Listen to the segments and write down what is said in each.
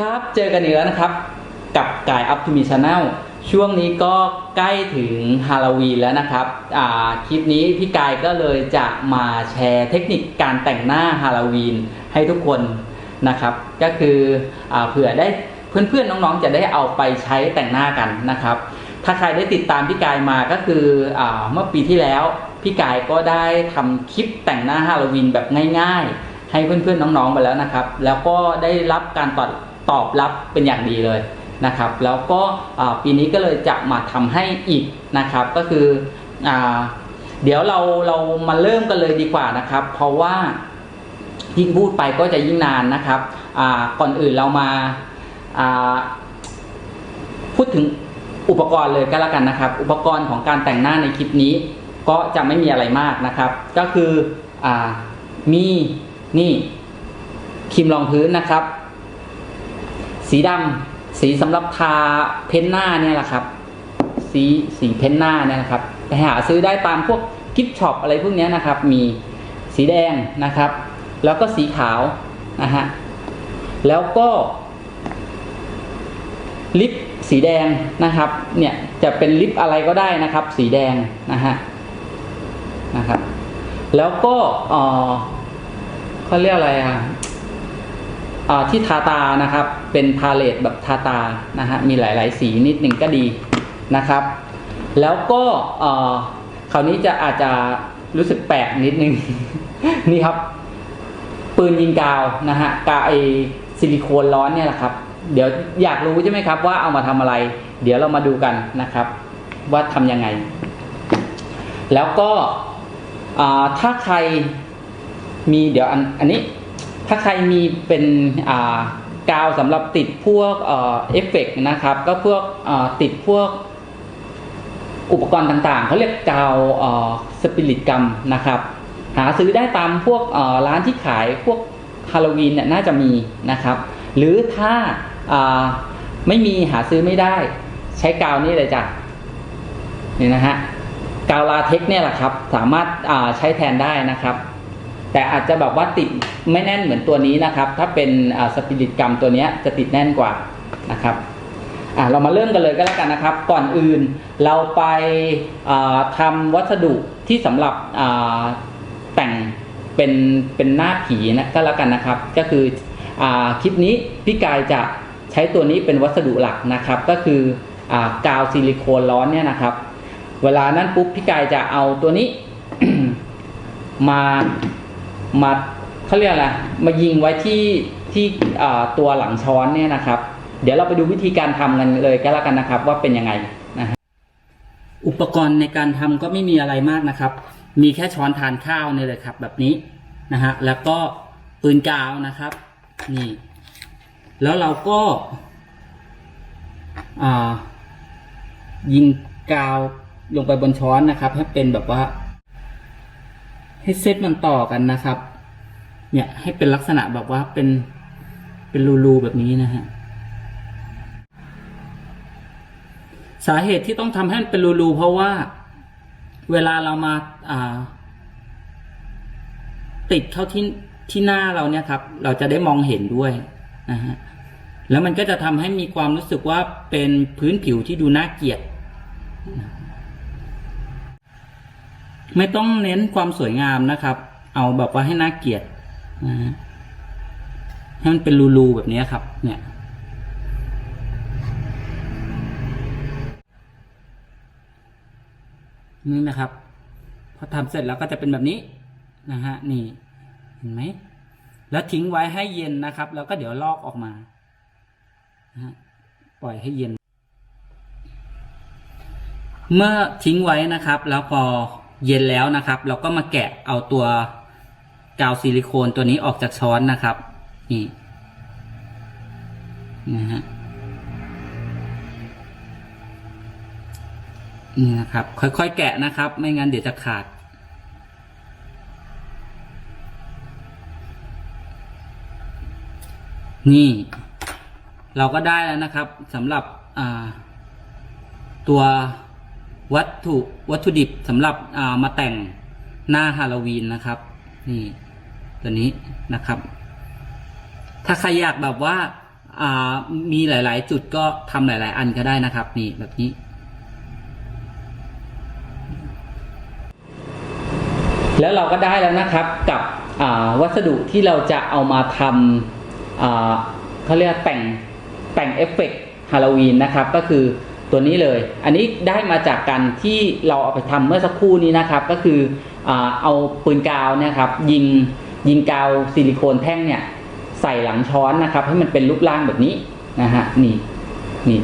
ครับ เจอกันอีกแล้วนะครับ กับกายอัพทูมีชาแนลช่วงนี้ก็ใกล้ถึงฮาโลวีนแล้วนะครับคลิปนี้พี่กายก็เลยจะมาแชร์เทคนิคการแต่งหน้าฮาโลวีนให้ทุกคนนะครับ ก็คืออเผื่อได้เพื่อนๆน้องๆจะได้เอาไปใช้แต่งหน้ากันนะครับ ถ้าใครได้ติดตามพี่กายมาก็คืออเมื่อปีที่แล้วพี่กายก็ได้ทำคลิปแต่งหน้าฮาโลวีนแบบง่าย ๆให้เพื่อนๆน้องๆไปแล้วนะครับ แล้วก็ได้รับการตอบ ตอบรับเป็นอย่างดีเลยนะครับแล้วก็ปีนี้ก็เลยจะมาทำให้อีกนะครับก็คืออเดี๋ยวเราเรามาเริ่มกันเลยดีกว่านะครับ เพราะว่ายิ่งพูดไปก็จะยิ่งนานนะครับก่อนอื่นเรามาาพูดถึงอุปกรณ์เลยก็แล้วกันนะครับ อุปกรณ์ของการแต่งหน้าในคลิปนี้ ก็จะไม่มีอะไรมากนะครับ ก็คืออมีนี่ครีมรองพื้นนะครับ สีดำสีสำหรับทาเพ้นหน้าเนี่ยแหละครับ สีสีเพ้นหน้าเนี่ยนะครับไปหาซื้อได้ตามพวกกิฟช็อปอะไรพวกเนี้ยนะครับ มีสีแดงนะครับ แล้วก็สีขาวนะฮะแล้วก็ลิปสีแดงนะครับ เนี่ยจะเป็นลิปอะไรก็ได้นะครับ สีแดงนะฮะนะครับ แล้วก็เอ่อเขาเรียกอะไรอะ ที่ทาตานะครับเป็นพาเลตแบบทาตานะฮะมีหลาย ๆ สีนิดหนึ่งก็ดีนะครับ แล้วก็คราวนี้จะอาจจะรู้สึกแปลกนิดนึง นี่ครับ ปืนยิงกาวนะฮะกาวไอซิลิโคนร้อนเนี่ยแหละครับ เดี๋ยวอยากรู้ใช่ไหมครับ ว่าเอามาทำอะไร เดี๋ยวเรามาดูกันนะครับ ว่าทำยังไง แล้วก็ถ้าใครมีเดี๋ยวอันอันนี้ ถ้าใครมีเป็นกาวสำหรับติดพวกเอฟเฟกต์นะครับ ก็พวกอ่าติดพวกอุปกรณ์ต่างๆ เขาเรียกกาวสปิริตกัมนะครับ หาซื้อได้ตามพวกร้านที่ขายพวกฮาโลวีนเนี่ยน่าจะมีนะครับ หรือถ้าไม่มีหาซื้อไม่ได้ ใช้กาวนี่เลยจ้ะนี่นะฮะกาวลาเทคเนี่ยแหละครับ สามารถใช้แทนได้นะครับ แต่อาจจะแบบว่าติดไม่แน่นเหมือนตัวนี้นะครับ ถ้าเป็นสปิริตกัมตัวนี้จะติดแน่นกว่านะครับอะเรามาเริ่มกันเลยก็แล้วกันนะครับ ก่อนอื่นเราไปทำวัสดุที่สำหรับแต่งเป็นเป็นหน้าผีนะก็แล้วกันนะครับ ก็คืออคลิปนี้พี่กายจะใช้ตัวนี้เป็นวัสดุหลักนะครับ ก็คืออกาวซิลิโคนร้อนเนี่ยนะครับ เวลานั้นปุ๊บพี่กายจะเอาตัวนี้มา มาเขาเรียกอะไรมายิงไว้ที่ที่ตัวหลังช้อนเนี่ยนะครับ เดี๋ยวเราไปดูวิธีการทำกันเลยก็แล้วกันนะครับ ว่าเป็นยังไงนะฮะอุปกรณ์ในการทำก็ไม่มีอะไรมากนะครับ มีแค่ช้อนทานข้าวนี่เลยครับ แบบนี้นะฮะแล้วก็ปืนกาวนะครับนี่แล้วเราก็อ่ายิงกาวลงไปบนช้อนนะครับ ให้เป็นแบบว่า ให้เซตมันต่อกันนะครับ เนี่ยให้เป็นลักษณะแบบว่าเป็นเป็นรูๆแบบนี้นะฮะสาเหตุที่ต้องทำให้มันเป็นรูๆเพราะว่าเวลาเรามาอ่า ติดเข้าที่ที่หน้าเราเนี่ยครับ เราจะได้มองเห็นด้วยนะฮะแล้วมันก็จะทำให้มีความรู้สึกว่าเป็นพื้นผิวที่ดูน่าเกลียด ไม่ต้องเน้นความสวยงามนะครับ เอาแบบว่าให้น่าเกลียดนะฮะให้มันเป็นรูๆแบบนี้ครับ เนี่ย นี่นะครับ พอทำเสร็จแล้วก็จะเป็นแบบนี้นะฮะ นี่ เห็นไหม แล้วทิ้งไว้ให้เย็นนะครับ แล้วก็เดี๋ยวลอกออกมานะฮะปล่อยให้เย็น เมื่อทิ้งไว้นะครับ แล้วพอ เย็นแล้วนะครับ เราก็มาแกะเอาตัวกาวซิลิโคนตัวนี้ออกจากช้อนนะครับ นี่นะฮะนี่นะครับ ค่อยๆแกะนะครับ ไม่งั้นเดี๋ยวจะขาด นี่ เราก็ได้แล้วนะครับสำหรับตัว วัตถุวัตถุดิบสำหรับามาแต่งหน้าฮาโลวีนนะครับ นี่ตัวนี้นะครับ ถ้าใครอยากแบบว่าามีหลาย ๆ จุดก็ทำหลาย ๆ อันก็ได้นะครับ นี่แบบนี้แล้วเราก็ได้แล้วนะครับกับวัสดุที่เราจะเอามาทำเขาเรียกแต่งแต่งเอฟเฟกต์ฮาโลวีนนะครับ ก็คือ ตัวนี้เลย อันนี้ได้มาจากการที่เราเอาไปทำเมื่อสักครู่นี้นะครับ ก็คือเอาปืนกาวเนะครับยิงยิงกาวซิลิโคนแท่งเนี่ยใส่หลังช้อนนะครับ ให้มันเป็นรูปร่างแบบนี้นะฮะนี่นี่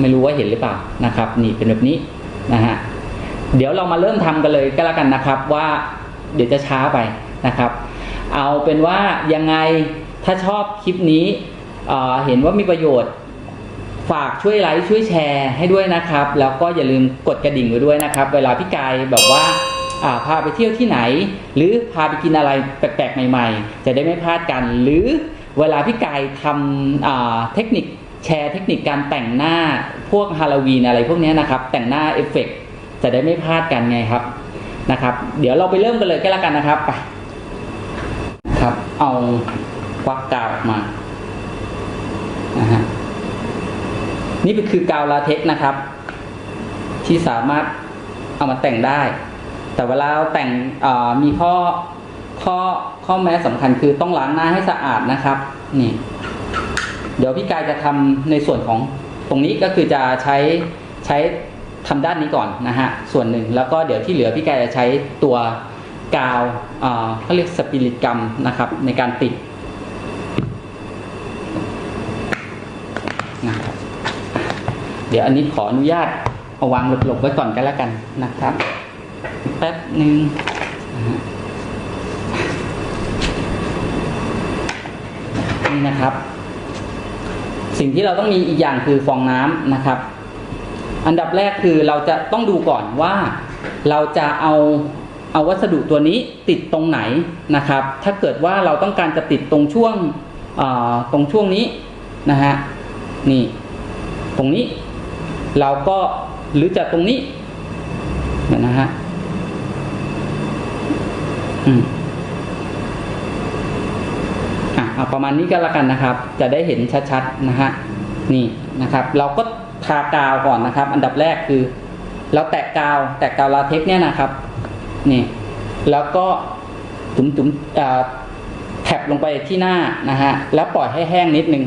ไม่รู้ว่าเห็นหรือเปล่านะครับ นี่เป็นแบบนี้นะฮะเดี๋ยวเรามาเริ่มทำกันเลยก็แล้วกันนะครับว่าเดี๋ยวจะช้าไปนะครับ เอาเป็นว่ายังไงถ้าชอบคลิปนี้เเห็นว่ามีประโยชน์ ฝากช่วยไลค์ช่วยแชร์ให้ด้วยนะครับ แล้วก็อย่าลืมกดกระดิ่งไว้ด้วยนะครับ เวลาพี่กายแบบว่าอ่าพาไปเที่ยวที่ไหน หรือพาไปกินอะไรแปลกๆใหม่ ๆ จะได้ไม่พลาดกัน หรือเวลาพี่กายทำอ่าเทคนิคแชร์เทคนิคการแต่งหน้าพวกฮาโลวีนอะไรพวกนี้นะครับ แต่งหน้าเอฟเฟกต์จะได้ไม่พลาดกันไงครับนะครับ เดี๋ยวเราไปเริ่มกันเลยก็แล้วกันนะครับไปครับ เอาควักกาวออกมานะฮะ นี่เป็นคือกาวลาเท็กนะครับ ที่สามารถเอามาแต่งได้ แต่เวลาแต่งมีข้อข้อข้อแม้สำคัญคือต้องล้างหน้าให้สะอาดนะครับ นี่ เดี๋ยวพี่กายจะทำในส่วนของตรงนี้ก็คือจะใช้ใช้ทำด้านนี้ก่อนนะฮะส่วนหนึ่งแล้วก็เดี๋ยวที่เหลือพี่กายจะใช้ตัวกาวเอ่อเขาเรียกสปิริตกัมนะครับ ในการติดนะครับ เดี๋ยวอันนี้ขออนุญาตเอาวางหลบๆไว้ก่อนก็แล้วกันนะครับ แป๊บหนึ่งนี่นะครับ สิ่งที่เราต้องมีอีกอย่างคือฟองน้ำนะครับ อันดับแรกคือเราจะต้องดูก่อนว่าเราจะเอาเอาวัสดุตัวนี้ติดตรงไหนนะครับ ถ้าเกิดว่าเราต้องการจะติดตรงช่วงตรงช่วงนี้นะฮะนี่ ตรงนี้ เราก็หรือจะตรงนี้นะฮะอืมอะเอาประมาณนี้ก็แล้วกันนะครับ จะได้เห็นชัดๆนะฮะนี่นะครับ เราก็ทากาวก่อนนะครับ อันดับแรกคือ เราแตะกาว แตะกาวลาเทคเนี่ยนะครับนี่แล้วก็จุ๋มจุ๋มๆแท็บลงไปที่หน้านะฮะแล้วปล่อยให้แห้งนิดนึง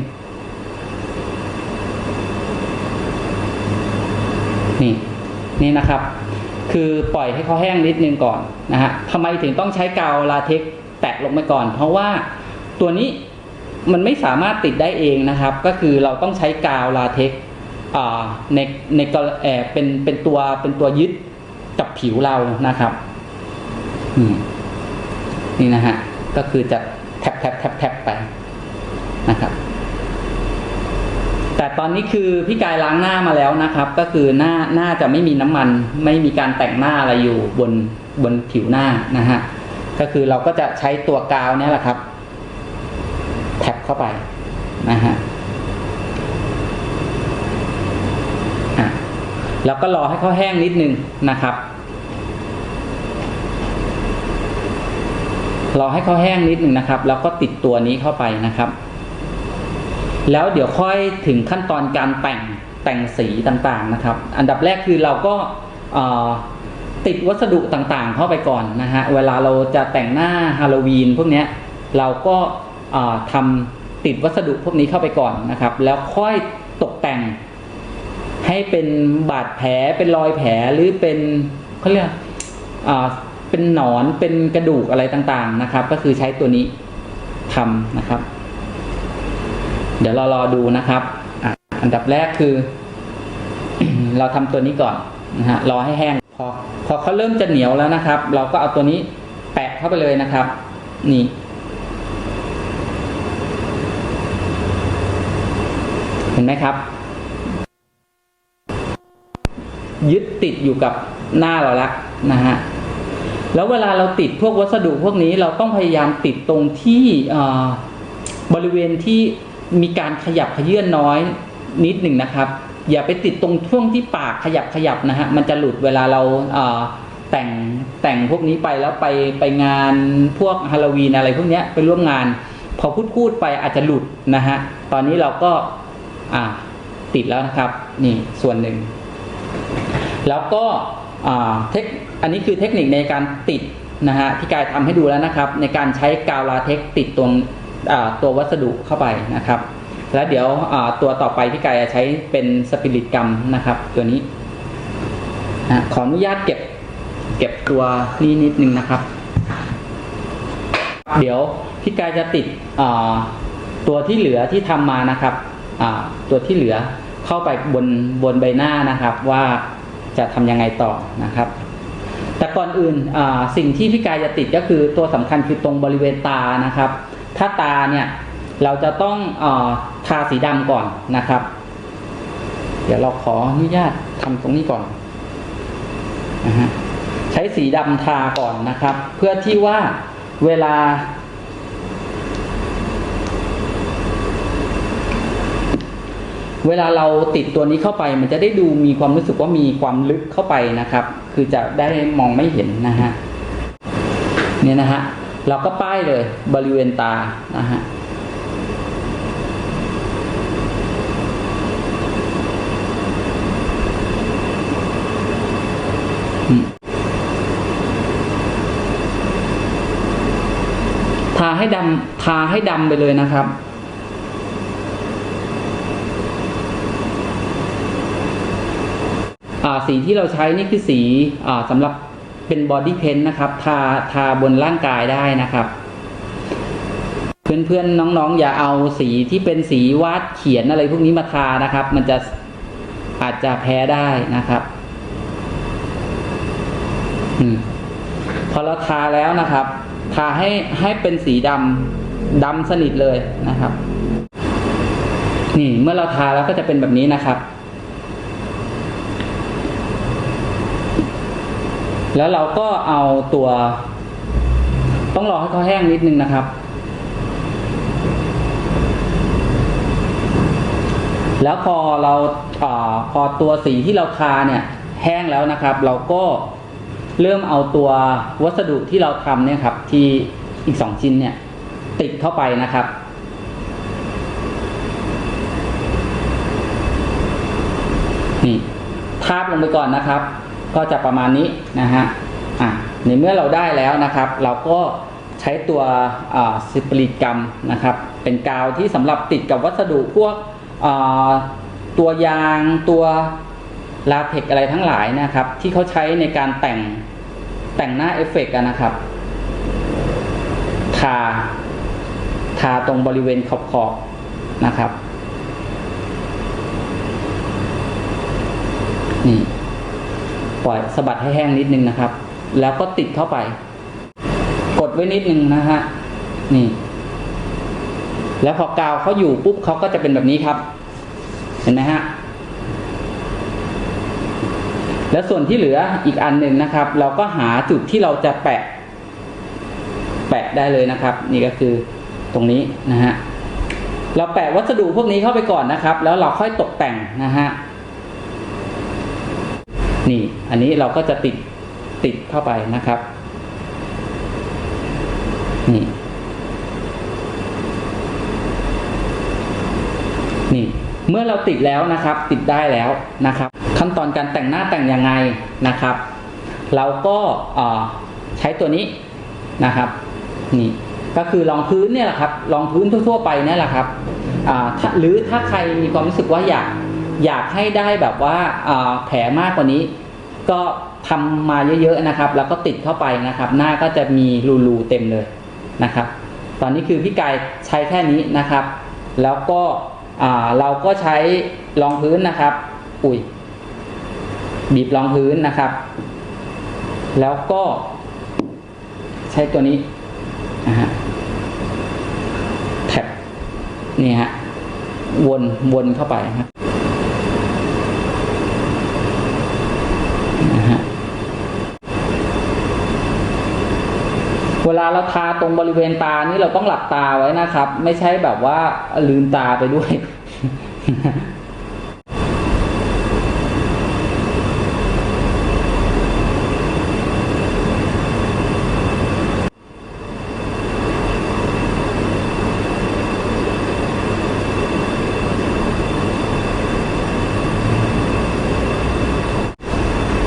นี่นี่นะครับ คือปล่อยให้เขาแห้งนิดนึงก่อนนะฮะทำไมถึงต้องใช้กาวลาเท็กแตะลงไปก่อน เพราะว่าตัวนี้มันไม่สามารถติดได้เองนะครับ ก็คือเราต้องใช้กาวลาเท็กอ่าในในกรเอเป็นเป็นตัวเป็นตัวยึดกับผิวเรานะครับนี่นะฮะก็คือจะแทบแทบแทบแทบไปนะครับ แต่ตอนนี้คือพี่กายล้างหน้ามาแล้วนะครับ ก็คือหน้าหน้าจะไม่มีน้ำมัน ไม่มีการแต่งหน้าอะไรอยู่บนบนผิวหน้านะฮะก็คือเราก็จะใช้ตัวกาวเนี่ยแหละครับ แท็บเข้าไปนะฮะอะแล้วก็รอให้เขาแห้งนิดนึงนะครับรอให้เขาแห้งนิดนึงนะครับ แล้วก็ติดตัวนี้เข้าไปนะครับ แล้วเดี๋ยวค่อยถึงขั้นตอนการแต่งแต่งสีต่างๆนะครับ อันดับแรกคือเราก็ติดวัสดุต่างๆ เข้าไปก่อนนะฮะเวลาเราจะแต่งหน้าฮาโลวีนพวกนี้เราก็ทำติดวัสดุพวกนี้เข้าไปก่อนนะครับ แล้วค่อยตกแต่งให้เป็นบาดแผลเป็นรอยแผลหรือเป็นเขาเรียกเป็นหนอนเป็นกระดูกอะไรต่างๆนะครับ ก็คือใช้ตัวนี้ทำนะครับ เดี๋ยวเรารอดูนะครับอันดับแรกคือ เราทำตัวนี้ก่อนนะฮะรอให้แห้งพอพอเขาเริ่มจะเหนียวแล้วนะครับ เราก็เอาตัวนี้แปะเข้าไปเลยนะครับ นี่เห็นไหมครับ ยึดติดอยู่กับหน้าเราละนะฮะแล้วเวลาเราติดพวกวัสดุพวกนี้เราต้องพยายามติดตรงที่บริเวณที่ มีการขยับขยื่นน้อยนิดหนึ่งนะครับ อย่าไปติดตรงช่วงที่ปากขยับขยับนะฮะมันจะหลุดเวลาเราเแต่งแต่งพวกนี้ไปแล้วไปไปงานพวกฮาโลวีนอะไรพวกนี้ไปร่วมงาน พอพูดพูดไปอาจจะหลุดนะฮะตอนนี้เราก็ติดแล้วนะครับนี่ส่วนหนึ่ง แล้วก็เทคอันนี้คือเทคนิคในการติดนะฮะที่กายทำให้ดูแล้วนะครับ ในการใช้กาวลาเทคติดตรง ตัววัสดุเข้าไปนะครับ แล้วเดี๋ยวตัวต่อไปที่กายจะใช้เป็นสปิริตกัมนะครับ ตัวนี้นะขออนุญาตเก็บเก็บตัวนี้นิดนึงนะครับ เดี๋ยวพี่กายจะติดตัวที่เหลือที่ทำมานะครับตัวที่เหลือเข้าไปบนบนใบหน้านะครับว่าจะทำยังไงต่อนะครับ แต่ก่อนอื่นสิ่งที่พี่กายจะติดก็คือตัวสำคัญคือตรงบริเวณตานะครับ ถ้าตาเนี่ยเราจะต้องอทาสีดำก่อนนะครับ เดี๋ยวเราขออนุญาตทำตรงนี้ก่อนนะฮะใช้สีดำทาก่อนนะครับ เพื่อที่ว่าเวลา เวลาเราติดตัวนี้เข้าไป มันจะได้ดูมีความรู้สึกว่ามีความลึกเข้าไปนะครับ คือจะได้มองไม่เห็นนะฮะเนี่ยนะฮะ เราก็ป้ายเลยบริเวณตานะฮะทาให้ดำทาให้ดำไปเลยนะครับสีที่เราใช้นี่คือสีอสำหรับ เป็นบอดี้เพนนะครับ ทาทาบนร่างกายได้นะครับ เพื่อนๆน้องๆ อย่าเอาสีที่เป็นสีวาดเขียนอะไรพวกนี้มาทานะครับ มันจะอาจจะแพ้ได้นะครับอพอเราทาแล้วนะครับ ทาให้ให้เป็นสีดำดำสนิทเลยนะครับ นี่เมื่อเราทาแล้วก็จะเป็นแบบนี้นะครับ แล้วเราก็เอาตัว ต้องรอให้เขาแห้งนิดนึงนะครับ แล้วพอเราอพอตัวสีที่เราทาเนี่ยแห้งแล้วนะครับ เราก็เริ่มเอาตัววัสดุที่เราทำเนี่ยครับ ที่อีกสองชิ้นเนี่ย ติดเข้าไปนะครับนี่ทาบลงไปก่อนนะครับ ก็จะประมาณนี้นะฮะอะในเมื่อเราได้แล้วนะครับ เราก็ใช้ตัวสปริกรรมนะครับ เป็นกาวที่สำหรับติดกับวัสดุพวกตัวยางตัวลาเทกอะไรทั้งหลายนะครับ ที่เขาใช้ในการแต่งแต่งหน้าเอฟเฟกต์นะครับทาทาตรงบริเวณขอบๆนะครับนี่ ปล่อยสะบัดให้แห้งนิดนึงนะครับ แล้วก็ติดเข้าไป กดไว้นิดนึงนะฮะนี่ แล้วพอกาวเขาอยู่ปุ๊บเขาก็จะเป็นแบบนี้ครับ เห็นไหมฮะแล้วส่วนที่เหลืออีกอันหนึ่งนะครับ เราก็หาจุดที่เราจะแปะ แปะได้เลยนะครับ นี่ก็คือตรงนี้นะฮะเราแปะวัสดุพวกนี้เข้าไปก่อนนะครับ แล้วเราค่อยตกแต่งนะฮะ นี่ อันนี้เราก็จะติดติดเข้าไปนะครับ นี่ นี่ เมื่อเราติดแล้วนะครับ ติดได้แล้วนะครับ ขั้นตอนการแต่งหน้าแต่งยังไงนะครับ เราก็ใช้ตัวนี้นะครับ นี่ก็คือรองพื้นเนี่ยแหละครับรองพื้นทั่ว ๆ ไปเนี่ยแหละครับหรือถ้าใครมีความรู้สึกว่าอยาก อยากให้ได้แบบว่าแผลมากกว่านี้ ก็ทำมาเยอะๆนะครับ แล้วก็ติดเข้าไปนะครับ หน้าก็จะมีรูๆเต็มเลยนะครับ ตอนนี้คือพี่กายใช้แค่นี้นะครับ แล้วก็เราก็ใช้รองพื้นนะครับ อุ้ยบีบรองพื้นนะครับ แล้วก็ใช้ตัวนี้นะฮะแท็บนี่ฮะวนวนเข้าไปครับ เวลาเราทาตรงบริเวณตานี้เราต้องหลับตาไว้นะครับ ไม่ใช่แบบว่าลืมตาไปด้วย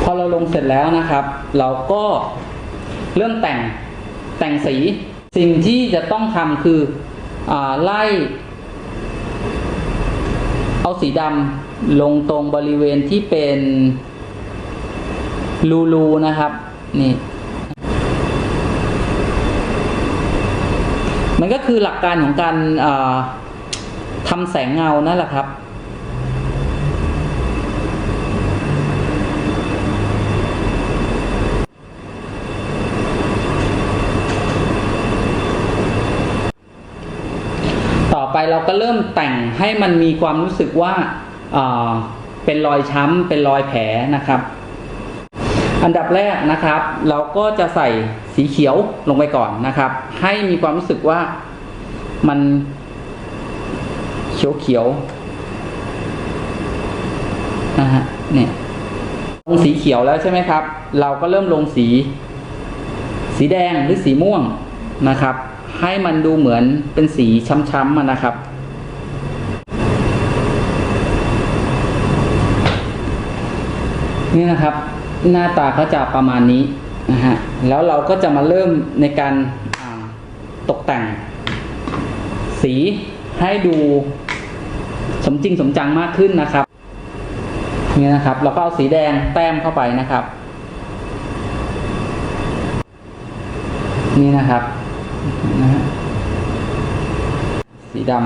พอเราลงเสร็จแล้วนะครับ เราก็เริ่มแต่ง แต่งสีสิ่งที่จะต้องทำคืออไล่ เอาสีดำลงตรงบริเวณที่เป็นรูรูๆนะครับนี่มันก็คือหลักการของการทำแสงเงานั่นแหละครับ ต่อไป เราก็เริ่มแต่งให้มันมีความรู้สึกว่าเป็นรอยช้ำเป็นรอยแผลนะครับ อันดับแรกนะครับ เราก็จะใส่สีเขียวลงไปก่อนนะครับ ให้มีความรู้สึกว่ามันเขียวเขียวนะฮะเนี่ยลงสีเขียวแล้วใช่ไหมครับ เราก็เริ่มลงสี สีแดงหรือสีม่วงนะครับ ให้มันดูเหมือนเป็นสีช้ำๆนะครับ นี่นะครับ หน้าตาก็จะประมาณนี้นะฮะแล้วเราก็จะมาเริ่มในการตกแต่ง สีให้ดูสมจริงสมจังมากขึ้นนะครับนี่นะครับ เราก็เอาสีแดงแต้มเข้าไปนะครับ นี่นะครับ นะฮะสีดำ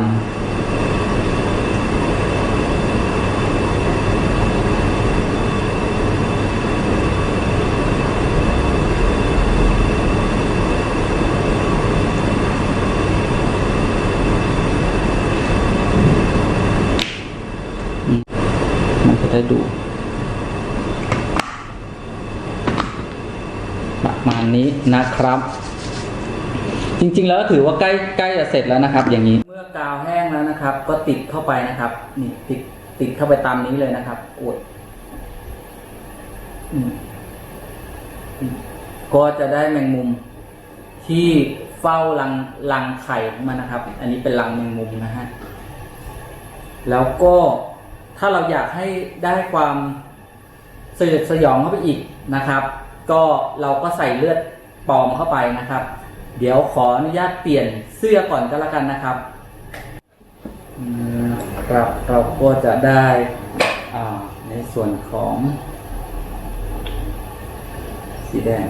มันจะได้ดูประมาณนี้นะครับ จริง ๆ แล้วถือว่าใกล้ใกล้จะเสร็จแล้วนะครับ อย่างนี้ เมื่อกาวแห้งแล้วนะครับ ก็ติดเข้าไปนะครับนี่ติดติดเข้าไปตามนี้เลยนะครับอดก็จะได้แมงมุมที่เฝ้ารังรังไข่ของมันนะครับ อันนี้เป็นรังแมงมุมนะฮะแล้วก็ถ้าเราอยากให้ได้ความสยดสยองเข้าไปอีกนะครับ ก็เราก็ใส่เลือดปลอมเข้าไปนะครับ เดี๋ยวขออนุญาตเปลี่ยนเสื้อก่อนก็แล้วกันนะครับครับเราก็จะได้ในส่วนของสีแดง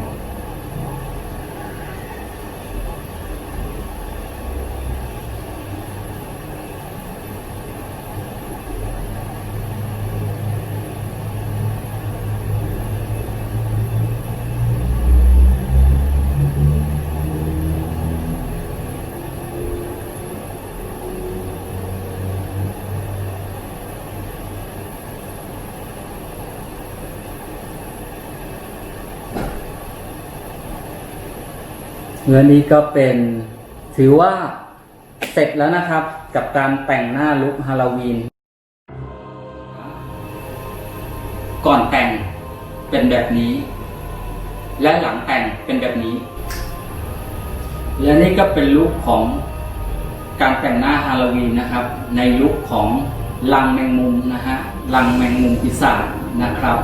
และนี่ก็เป็นถือว่าเสร็จแล้วนะครับกับการแต่งหน้าลุคฮาโลวีน ก่อนแต่งเป็นแบบนี้ และหลังแต่งเป็นแบบนี้ และนี่ก็เป็นลุคของการแต่งหน้าฮาโลวีนนะครับ ในลุคของลังแมงมุมนะฮะลังแมงมุมปีศาจนะครับ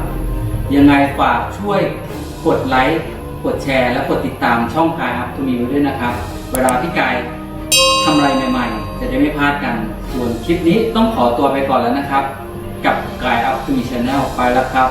ยังไงฝากช่วยกดไลค์ กดแชร์ และกดติดตามช่องกายอัพทูมิวด้วยนะครับ เวลาพี่กายทำอะไรใหม่ๆ จะได้ไม่พลาดกัน ส่วนคลิปนี้ต้องขอตัวไปก่อนแล้วนะครับ กับกายอัพทูมิชแนลไปแล้วครับ